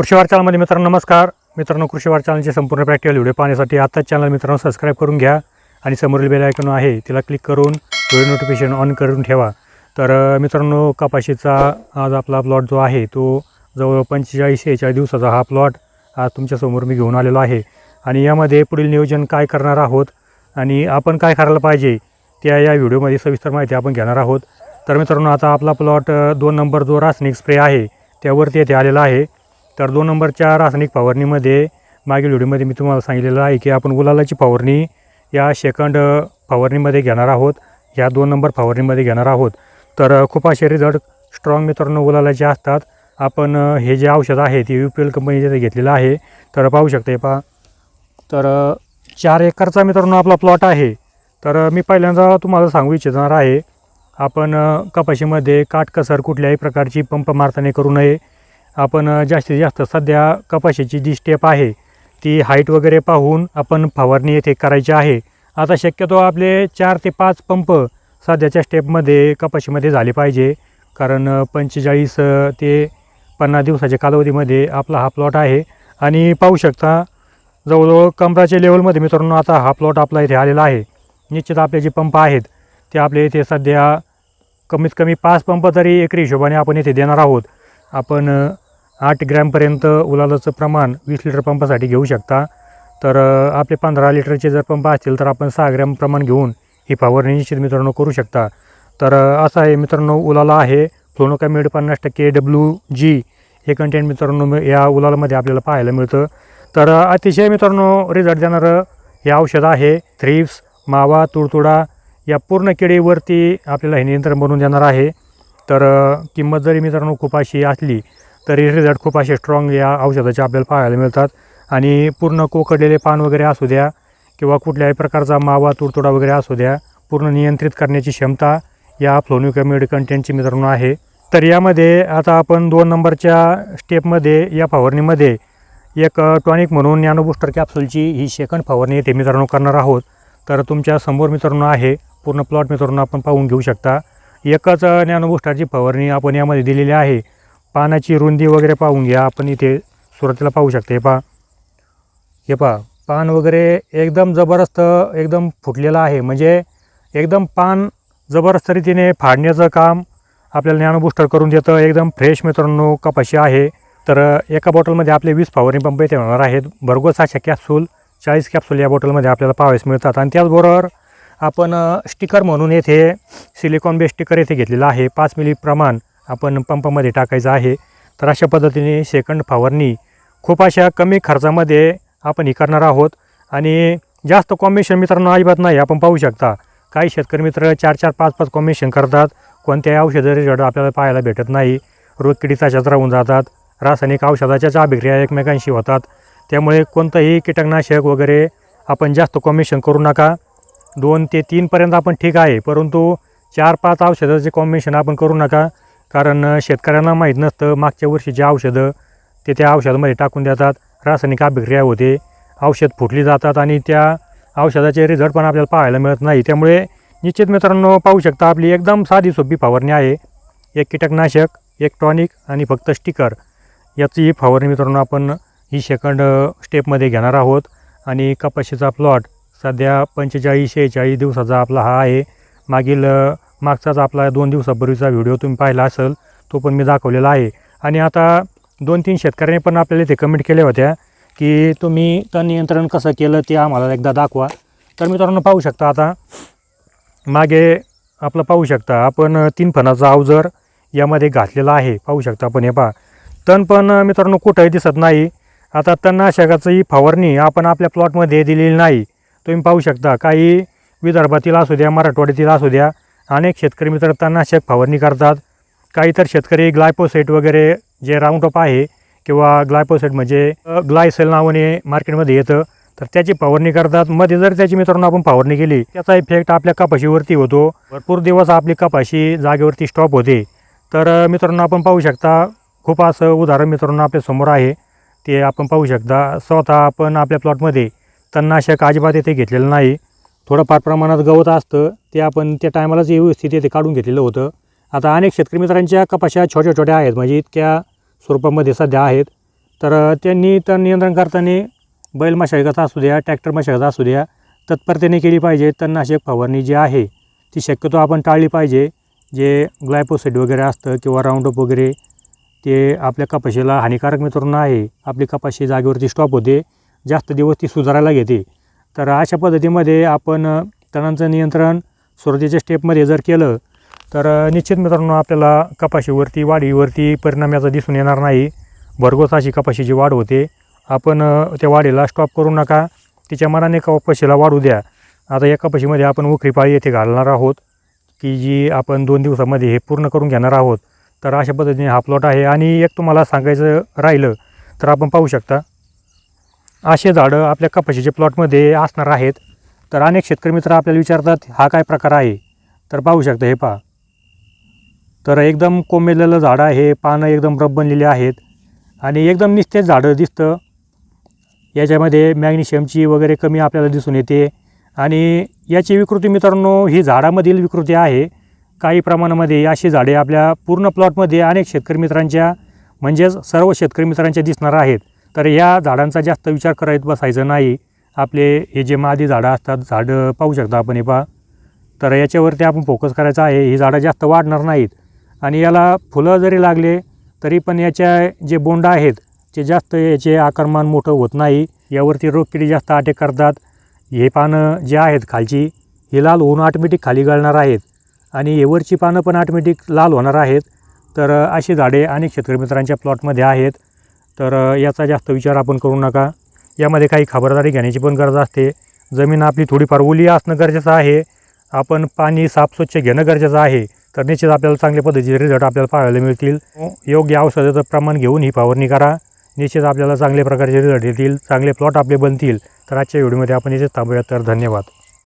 कृषी वारचालमध्ये मित्रांनो नमस्कार. मित्रांनो कृषी वार्तालांचे संपूर्ण प्रॅक्टिकल व्हिडिओ पाहण्यासाठी आत्ताच चॅनल मित्रांनो सबस्क्राईब करून घ्या. आणि समोरील बेल आयकॉन आहे तिला क्लिक करून व्हिडिओ नोटिफिकेशन ऑन करून ठेवा. तर मित्रांनो कपाशीचा आज आपला प्लॉट जो आहे तो जवळ पंचेचाळीस शेहेचाळीस दिवसाचा हा प्लॉट आज तुमच्यासमोर मी घेऊन आलेलो आहे. आणि यामध्ये पुढील नियोजन काय करणार आहोत आणि आपण काय करायला पाहिजे त्या या व्हिडिओमध्ये सविस्तर माहिती आपण घेणार आहोत. तर मित्रांनो आता आपला प्लॉट दोन नंबर जो रासायनिक स्प्रे आहे त्यावरती येथे आलेला आहे. तर दोन नंबरच्या रासायनिक फवारणीमध्ये मागील व्हिडिओमध्ये मी तुम्हाला सांगितलेलं आहे की आपण गुलालाची फवारणी या सेकंड फवारणीमध्ये घेणार आहोत. या दोन नंबर फवारणीमध्ये घेणार आहोत. तर खूप असे रिझल्ट स्ट्रॉंग मित्रांनो गुलालाचे असतात. आपण हे जे औषध आहे ते यू पी एल कंपनीचे घेतलेलं आहे. तर पाहू शकते पा पहा. तर चार एकरचा मित्रांनो आपला प्लॉट आहे. तर मी पहिल्यांदा तुम्हाला सांगू इच्छिणार आहे. आपण कपाशीमध्ये काटकसर कुठल्याही प्रकारची पंप मारताने करू नये. आपण जास्तीत जास्त सध्या कपाशीची जी स्टेप आहे ती हाईट वगैरे पाहून आपण फवारणी येथे करायची आहे. आता शक्यतो आपले चार ते पाच पंप सध्याच्या स्टेपमध्ये कपाशीमध्ये झाले पाहिजे. कारण पंचेचाळीस ते पन्नास दिवसाच्या कालावधीमध्ये आपला हा प्लॉट आहे. आणि पाहू शकता जवळजवळ कमराच्या लेवलमध्ये मित्रांनो आता हा प्लॉट आपला इथे आलेला आहे. निश्चित आपले जे पंप आहेत ते आपले इथे सध्या कमीत कमी पाच पंप तरी एकरी हिशोबाने आपण इथे देणार आहोत. आपण आठ ग्रॅमपर्यंत उलालाचं प्रमाण वीस लिटर पंपासाठी घेऊ शकता. तर आपले पंधरा लिटरचे जर पंप असतील तर आपण सहा ग्रॅम प्रमाण घेऊन ही फवारणी निश्चित मित्रांनो करू शकता. तर असं आहे मित्रांनो उलाला आहे. फ्लोनोकामिड पन्नास टक्के डब्ल्यू जी हे कंटेंट मित्रांनो या उलालामध्ये आपल्याला पाहायला मिळतं. तर अतिशय मित्रांनो रिझल्ट देणारं हे औषध आहे. थ्रिप्स मावा तुडतुडा या पूर्ण किडीवरती आपल्याला हे नियंत्रण बनवून देणार आहे. तर किंमत जरी मित्रांनो खूप अशी असली तरी रिझल्ट खूप असे स्ट्रॉंग या औषधाचे आपल्याला पाहायला मिळतात. आणि पूर्ण कोकडलेले पान वगैरे असू द्या किंवा कुठल्याही प्रकारचा मावा तुडतुडा वगैरे असू द्या पूर्ण नियंत्रित करण्याची क्षमता या फ्लोनिकॅमिड कंटेंटची मित्रांनो आहे. तर यामध्ये आता आपण दोन नंबरच्या स्टेपमध्ये या फवारणीमध्ये एक टॉनिक म्हणून नॅनो बूस्टर कॅप्सूलची ही सेकंड फवारणी येथे मित्रांनो करणार आहोत. तर तुमच्यासमोर मित्रांनो आहे. पूर्ण प्लॉट मित्रांनो आपण पाहून घेऊ शकता. एकच ज्ञानबुष्टाची फवारणी आपण यामध्ये दिलेली आहे. पानाची रुंदी वगैरे पाहून घ्या. आपण इथे सुरुवातीला पाहू शकते. हे पहा. हे पहा. पान वगैरे एकदम जबरदस्त एकदम फुटलेलं आहे. म्हणजे एकदम पान जबरदस्त रीतीने फाडण्याचं काम आपल्याला ज्ञानबुष्टर करून देतं. एकदम फ्रेश मित्रांनो कपाशी आहे. तर एका बॉटलमध्ये आपले वीस फवारणी पंप येथे होणार आहेत. भरघोस अशा कॅप्सूल चाळीस कॅप्सूल या बॉटलमध्ये आपल्याला पाहावेस मिळतात. आणि त्याचबरोबर आपण स्टिकर म्हणून येथे सिलिकॉन बेस स्टिकर येथे घेतलेला आहे. पाच मिली प्रमाण आपण पंपामध्ये टाकायचं आहे. तर अशा पद्धतीने सेकंड फवारणी खूप अशा कमी खर्चामध्ये आपण हे करणार आहोत. आणि जास्त कॉम्बिनेशन मित्रांनो अजिबात नाही आपण पाहू शकता. काही शेतकरी मित्र चार चार पाच पाच कॉम्बिनेशन करतात. कोणत्याही औषधं रिझल्ट आपल्याला पाहायला भेटत नाही. रोग किडी तशाच राहून जातात. रासायनिक औषधाच्याच अभिक्रिया एकमेकांशी होतात. त्यामुळे कोणतंही कीटकनाशक वगैरे आपण जास्त कॉम्बिनेशन करू नका. दोन ते तीनपर्यंत आपण ठीक आहे. परंतु चार पाच औषधाचे कॉम्बिनेशन आपण करू नका. कारण शेतकऱ्यांना माहीत नसतं मागच्या वर्षीचे औषधं ते त्या औषधामध्ये टाकून देतात. रासायनिक अभिक्रिया होते. औषध फुटली जातात आणि त्या औषधाचे रिझल्ट पण आपल्याला पाहायला मिळत नाही. त्यामुळे निश्चित मित्रांनो पाहू शकता आपली एकदम साधी सोपी फवारणी आहे. एक कीटकनाशक एक टॉनिक आणि फक्त स्टिकर याची ही फवारणी मित्रांनो आपण ही सेकंड स्टेपमध्ये घेणार आहोत. आणि कपाशीचा प्लॉट सध्या पंचेचाळीस शेहेचाळीस दिवसाचा आपला हा आहे. मागील मागचाच आपला दोन दिवसापूर्वीचा व्हिडिओ तुम्ही पाहिला असेल तो पण मी दाखवलेला आहे. आणि आता दोन तीन शेतकऱ्यांनी पण आपल्याला इथे कमेंट केल्या होत्या की तुम्ही तण नियंत्रण कसं केलं ते आम्हाला एकदा दाखवा. तर मित्रांनो पाहू शकता आता. मागे आपलं पाहू शकता आपण तीन फणाचा अवजर यामध्ये घातलेला आहे. पाहू शकता आपण हे पहा. तण पण मित्रांनो कुठंही दिसत नाही. आता तणनाशकाचं ही फवारणी आपण आपल्या प्लॉटमध्ये दिलेली नाही. तुम्ही पाहू शकता काही विदर्भातील असू द्या मराठवाड्यातील असू द्या अनेक शेतकरी मित्र तणनाशक फवारणी करतात. काही तर शेतकरी ग्लायपोसेट वगैरे जे राऊंडअप आहे किंवा ग्लायपोसेट म्हणजे ग्लायसेल नावाने मार्केटमध्ये येतं तर त्याची फवारणी करतात. मध्ये जर त्याची मित्रांनो आपण फवारणी केली त्याचा इफेक्ट आपल्या कपाशीवरती होतो. भरपूर दिवस आपली कपाशी जागेवरती स्टॉप होते. तर मित्रांनो आपण पाहू शकता खूप असं उदाहरण मित्रांनो आपल्यासमोर आहे. ते आपण पाहू शकता. स्वतः आपण आपल्या प्लॉटमध्ये तणनाशक अजिबात येथे घेतलेलं नाही. थोडंफार प्रमाणात गवत असतं ते आपण त्या टायमालाच व्यवस्थित येथे काढून घेतलेलं होतं. आता अनेक शेतकरी मित्रांच्या कपाशा छोट्या छोट्या आहेत म्हणजे इतक्या स्वरूपामध्ये सध्या आहेत. तर त्यांनी तण नियंत्रण करताना बैल मशागत असू द्या ट्रॅक्टर मशागत असू द्या तत्परतेने केली पाहिजे. तणनाशक फवारणी जी आहे ती शक्यतो आपण टाळली पाहिजे. जे ग्लायपोसाईड वगैरे असतं किंवा राऊंडअप वगैरे ते आपल्या कपाशीला हानिकारक मित्रांनो आहे. आपली कपाशी जागेवरती स्टॉप होते. जास्त दिवस ती सुधारायला घेते. तर अशा पद्धतीमध्ये आपण तणांचं नियंत्रण सुरुवातीच्या स्टेपमध्ये जर केलं तर निश्चित मित्रांनो आपल्याला कपाशीवरती वाढीवरती परिणाम याचा दिसून येणार नाही. भरघोस अशी कपाशीची वाढ होते. आपण त्या वाढीला स्टॉप करू नका. तिच्या मनाने कपाशीला वाढू द्या. आता या कपाशीमध्ये आपण उखरी पाळी येथे घालणार आहोत की जी आपण दोन दिवसामध्ये हे पूर्ण करून घेणार आहोत. तर अशा पद्धतीने हा प्लॉट आहे. आणि एक तुम्हाला सांगायचं राहिलं तर आपण पाहू शकता. असे झाडं आपल्या कपाशीच्या प्लॉटमध्ये असणार आहेत. तर अनेक शेतकरी मित्र आपल्याला विचारतात हा काय प्रकार आहे? तर पाहू शकता हे पहा. तर एकदम कोंबलेलं झाड आहे पानं एकदम रब बनलेली आहेत. आणि एकदम निस्तेज झाडं दिसतं. याच्यामध्ये मॅग्नेशियमची वगैरे कमी आपल्याला दिसून येते. आणि याची विकृती मित्रांनो ही झाडामधील विकृती आहे. काही प्रमाणामध्ये अशी झाडे आपल्या पूर्ण प्लॉटमध्ये अनेक शेतकरी मित्रांच्या म्हणजेच सर्व शेतकरी मित्रांच्या दिसणार आहेत. तर या झाडांचा जास्त विचार करायत बसायचं नाही. आपले हे जे मादी झाडं असतात झाडं पाहू शकता आपण हे पहा. तर याच्यावरती आपण फोकस करायचा आहे. ही झाडं जास्त वाढणार नाहीत. आणि याला फुलं जरी लागले तरी पण याच्या जे बोंड आहेत ते जास्त याचे आकारमान मोठं होत नाही. यावरती रोगकिडी जास्त अटॅक करतात. हे पानं जे आहेत खालची हे लाल होऊन ऑटोमॅटिक खाली गळणार आहेत. आणि हेवरची पानं पण ऑटोमॅटिक लाल होणार आहेत. तर अशी झाडे अनेक शेतकरी मित्रांच्या प्लॉटमध्ये आहेत. तर याचा जास्त विचार आपण करू नका. यामध्ये काही खबरदारी घेण्याची पण गरज असते. जमीन आपली थोडीफार ओली असणं गरजेचं आहे. आपण पाणी साफ स्वच्छ घेणं गरजेचं आहे. तर निश्चित आपल्याला चांगल्या पद्धतीचे रिझल्ट आपल्याला पाहायला मिळतील. योग्य औषधाचं प्रमाण घेऊन ही फवारणी करा. निश्चित आपल्याला चांगल्या प्रकारचे रिझल्ट येतील. चांगले प्लॉट आपले बनतील. तर आजच्या व्हिडिओमध्ये आपण इथे थांबूया तर धन्यवाद.